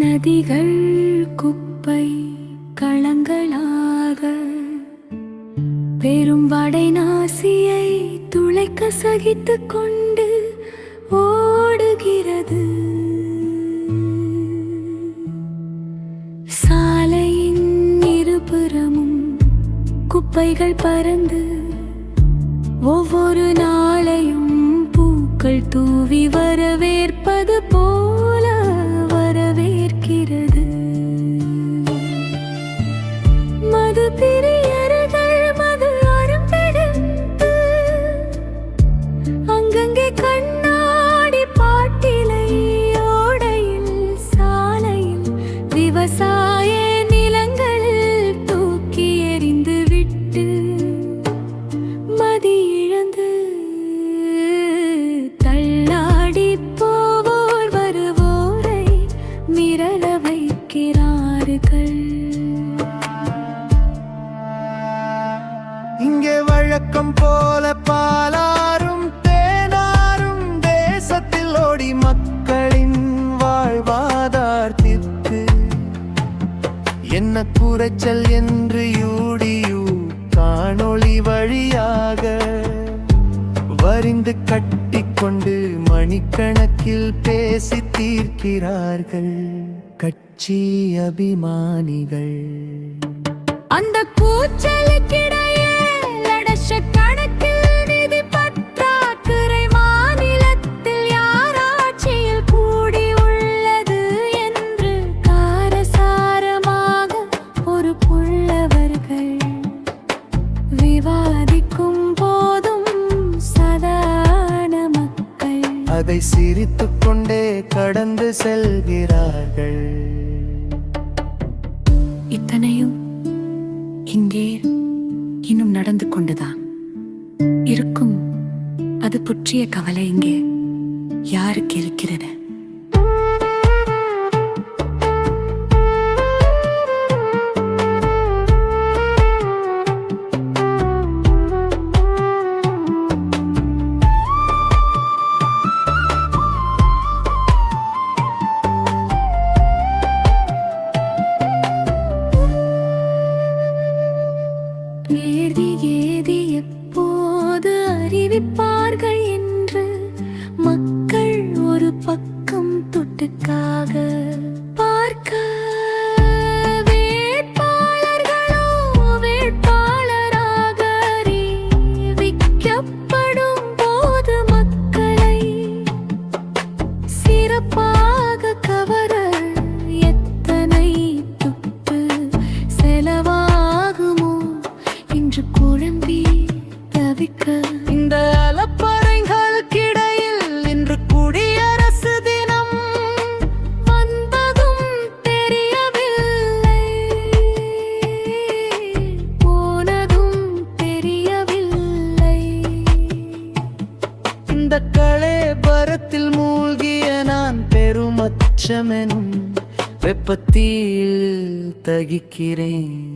நதிகள் குப்பை களங்களாக பெரும் வடை நாசியை துளைக்க சகித்து கொண்டு ஓடுகிறது. சாலையின் இருபுறமும் குப்பைகள் பறந்து ஒவ்வொரு நாளையும் பூக்கள் தூவி வரவேற்பது போ வழக்கம் போல பாலாரும் தேனாரும் தேசத்தில் ஓடி மக்களின் வாழ்வாதாரத்திற்கு. என்ன குறைச்சல் என்று யூடியூ காணொளி வழியாக வரிந்து கட்டிக்கொண்டு மணிக்கணக்கில் பேசி தீர்க்கிறார்கள் கட்சி அபிமானிகள். அந்த கூச்சலுக்கு கடந்து செல்கிறார்கள். இத்தனையும் இங்கே இன்னும் நடந்து கொண்டுதான். இருக்கும் அது புற்றிய கவலை இங்கே யாருக்கு இருக்கிறது? perder. இந்த அலப்பறைகளுக்கிடையில் இன்று குடியரசு தினம். வந்ததும் தெரியவில்லை. போனதும் தெரியவில்லை. இந்த கலேபரத்தில் மூழ்கிய நான் பெருமச்சமெனும் வெப்பத்தில் தகிக்கிறேன்.